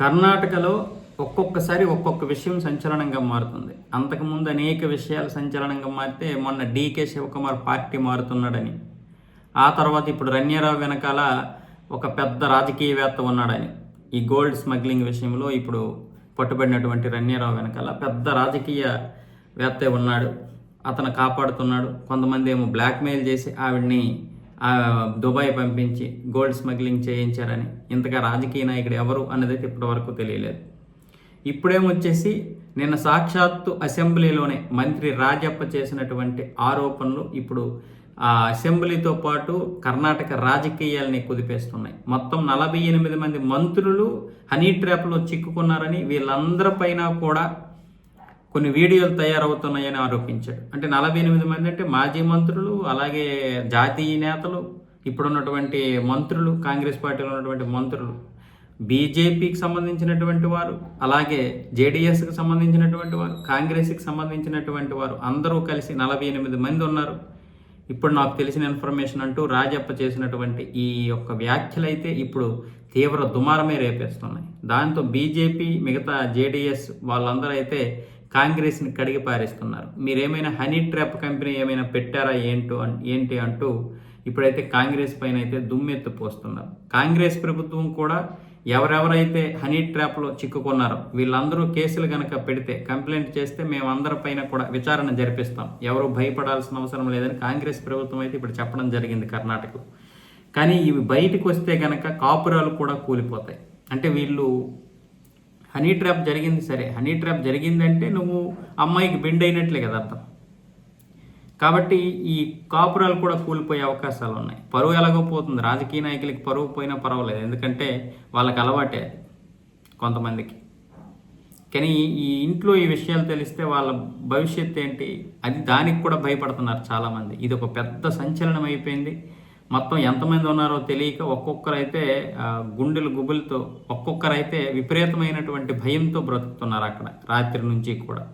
కర్ణాటకలో ఒక్కొక్కసారి ఒక్కొక్క విషయం సంచలనంగా మారుతుంది. అంతకుముందు అనేక విషయాలు సంచలనంగా మారితే మొన్న డీకే శివకుమార్ పార్టీ మారుతున్నాడని. ఆ తర్వాత ఇప్పుడు రన్యారావు వెనకాల ఒక పెద్ద రాజకీయవేత్త ఉన్నాడని. ఈ గోల్డ్ స్మగ్లింగ్ విషయంలో ఇప్పుడు పట్టుబడినటువంటి రన్యారావు వెనకాల పెద్ద రాజకీయ వేత్తే ఉన్నాడు. అతను కాపాడుతున్నాడు. కొంతమంది ఏమో బ్లాక్మెయిల్ చేసి ఆవిడ్ని దుబాయ్ పంపించి గోల్డ్ స్మగ్లింగ్ చేయించారని. ఇంతగా రాజకీయ నాయకుడు ఎవరు అన్నదైతే ఇప్పటి వరకు తెలియలేదు. ఇప్పుడేమొచ్చేసి నిన్న సాక్షాత్తు అసెంబ్లీలోనే మంత్రి రాజప్ప చేసినటువంటి ఆరోపణలు ఇప్పుడు ఆ అసెంబ్లీతో పాటు కర్ణాటక రాజకీయాలని కుదిపేస్తున్నాయి. మొత్తం నలభై ఎనిమిది మంది మంత్రులు హనీ ట్రాప్లో చిక్కుకున్నారని వీళ్ళందరిపైన కూడా కొన్ని వీడియోలు తయారవుతున్నాయని ఆరోపించాడు. అంటే నలభై ఎనిమిది మంది అంటే మాజీ మంత్రులు అలాగే జాతీయ నేతలు ఇప్పుడున్నటువంటి మంత్రులు కాంగ్రెస్ పార్టీలో ఉన్నటువంటి మంత్రులు బీజేపీకి సంబంధించినటువంటి వారు అలాగే జేడిఎస్కి సంబంధించినటువంటి వారు కాంగ్రెస్కి సంబంధించినటువంటి వారు అందరూ కలిసి నలభై ఎనిమిది మంది ఉన్నారు. ఇప్పుడు నాకు తెలిసిన ఇన్ఫర్మేషన్ అంటూ రాజప్ప చేసినటువంటి ఈ యొక్క వ్యాఖ్యలు అయితే ఇప్పుడు తీవ్ర దుమారమే రేపేస్తున్నాయి. దాంతో బీజేపీ మిగతా జేడిఎస్ వాళ్ళందరూ అయితే కాంగ్రెస్ని కడిగి పారేస్తున్నారు. మీరేమైనా హనీ ట్రాప్ కంపెనీ ఏమైనా పెట్టారా ఏంటో ఏంటి అంటూ ఇప్పుడైతే కాంగ్రెస్ పైన అయితే దుమ్మెత్తు పోస్తున్నారు. కాంగ్రెస్ ప్రభుత్వం కూడా ఎవరెవరైతే హనీ ట్రాప్లో చిక్కుకున్నారో వీళ్ళందరూ కేసులు కనుక పెడితే కంప్లైంట్ చేస్తే మేమందరి పైన కూడా విచారణ జరిపిస్తాం. ఎవరు భయపడాల్సిన అవసరం లేదని కాంగ్రెస్ ప్రభుత్వం అయితే ఇప్పుడు చెప్పడం జరిగింది కర్ణాటకలో కానీ ఇవి బయటకు వస్తే కనుక కాపురాలు కూడా కూలిపోతాయి. అంటే వీళ్ళు హనీ ట్రాప్ జరిగింది సరే. హనీ ట్రాప్ జరిగిందంటే నువ్వు అమ్మాయికి బెండ్ అయినట్లే కదా అర్థం. కాబట్టి ఈ కాపురాలు కూడా కూలిపోయే అవకాశాలు ఉన్నాయి. పరువు ఎలాగో పోతుంది. రాజకీయ నాయకులకి పరువు పోయినా పర్వాలేదు. ఎందుకంటే వాళ్ళకి అలవాటే కొంతమందికి. కానీ ఈ ఇంట్లో ఈ విషయాలు తెలిస్తే వాళ్ళ భవిష్యత్తు ఏంటి? అది దానికి కూడా భయపడుతున్నారు చాలామంది. ఇది ఒక పెద్ద సంచలనం అయిపోయింది. మొత్తం ఎంతమంది ఉన్నారో తెలియక ఒక్కొక్కరైతే గుండెలు గుబులతో ఒక్కొక్కరైతే విపరీతమైనటువంటి భయంతో బ్రతుకుతున్నారు అక్కడ రాత్రి నుంచి కూడా.